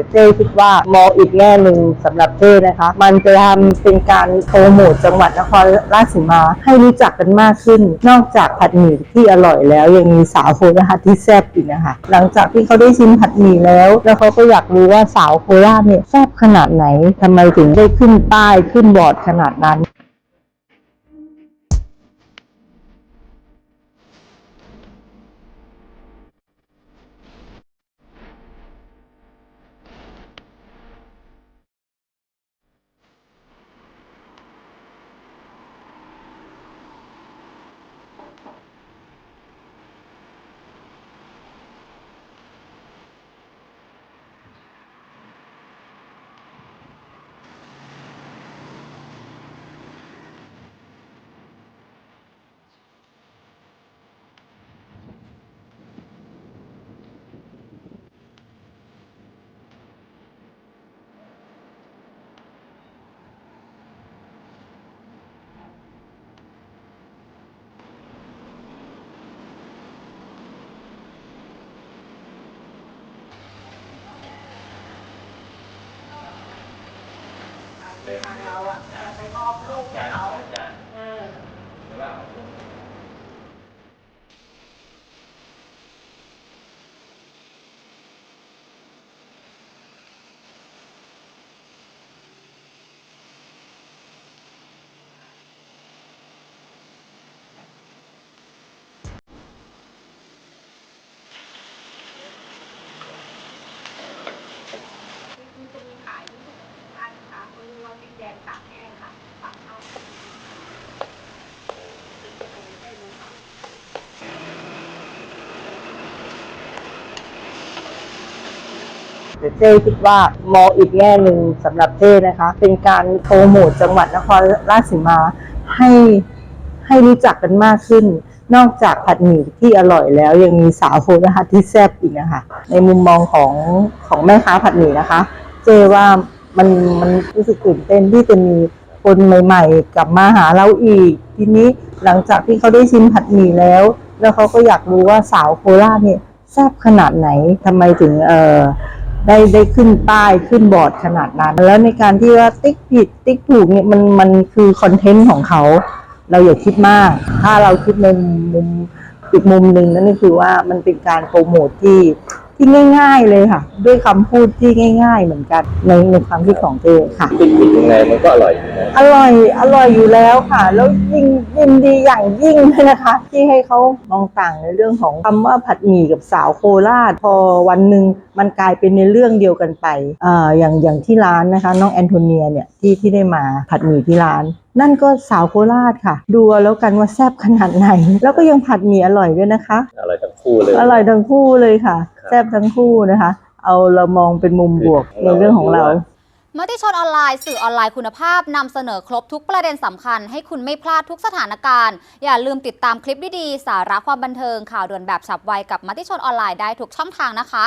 แต่เจ้คิดว่ามองอีกแง่หนึ่งสำหรับเจ้นะคะ มันจะทำเป็นการโปรโมทจังหวัดนครราชสีมาให้รู้จักกันมากขึ้น นอกจากผัดหมี่ที่อร่อยแล้วยังมีสาวโคราชที่แซ่บอีกนะคะ หลังจากที่เขาได้ชิมผัดหมี่แล้ว แล้วเขาก็อยากรู้ว่าสาวโคราชเนี่ยแซ่บขนาดไหนทำไมถึงได้ขึ้นป้ายขึ้นบอร์ดขนาดนั้น เราอะจะไปมอบรูปเขาจะมีขายที่ถุงร้านค้าเขาเรียกว่าพริกแดงตากแห้งค่ะตากเอาได้ไหมคะ แต่เจ้คิดว่ามองอีกแง่หนึ่งสำหรับเจ้นะคะ เป็นการโปรโมทจังหวัดนครราชสีมาให้ให้รู้จักกันมากขึ้น นอกจากผัดหมี่ที่อร่อยแล้วยังมีสาวโคราชที่แซ่บอีกนะคะ ในมุมมองของของแม่ค้าผัดหมี่นะคะ เจ้ว่ามันมันรู้สึกตื่นเต้นที่จะมีคนใหม่ๆ กลับมาหาเราอีก ทีนี้หลังจากที่เขาได้ชิมผัดหมี่แล้ว แล้วเขาก็อยากรู้ว่าสาวโคราชเนี่ยแซ่บขนาดไหนทำไมถึงเออ ได้ได้ขึ้นป้ายขึ้นบอร์ดขนาดนั้น แล้วในการที่ว่าติ๊กผิดติ๊กถูกเนี่ยมันมันคือคอนเทนต์ของเขา เราอย่าคิดมาก ถ้าเราคิดในมุมอีกมุมหนึ่งนั่นก็คือว่ามันเป็นการโปรโมทที่ ที่ง่าย ๆเลยค่ะ ด้วยคำพูดที่ง่าย ๆ เหมือนกันในในความคิดของเต้ค่ะติดติดยังไงมันก็อร่อยอยู่นะอร่อยอร่อยอยู่แล้วค่ะ แล้วยิ่งยินดีอย่างยิ่งเลยนะคะ ที่ให้เขามองต่างในเรื่องของคำว่าผัดหมี่กับสาวโคราช พอวันหนึ่งมันกลายเป็นในเรื่องเดียวกันไปอ่าอย่างอย่างที่ร้านนะคะ น้องแอนโทเนียเนี่ยที่ที่ได้มาผัดหมี่ที่ร้าน นั่นก็สาวโคราชค่ะ ดูเอาแล้วกันว่าแซ่บขนาดไหน แล้วก็ยังผัดหมี่อร่อยด้วยนะคะ อร่อยทั้งคู่เลย อร่อยทั้งคู่เลยค่ะครับ แซ่บทั้งคู่นะคะ เอาเรามองเป็นมุมบวกในเรื่องของเรามติชนออนไลน์สื่อออนไลน์คุณภาพนำเสนอครบทุกประเด็นสำคัญ ให้คุณไม่พลาดทุกสถานการณ์ อย่าลืมติดตามคลิปดีๆ สาระความบันเทิงข่าวด่วนแบบฉับไวกับมติชนออนไลน์ได้ทุกช่องทางนะคะ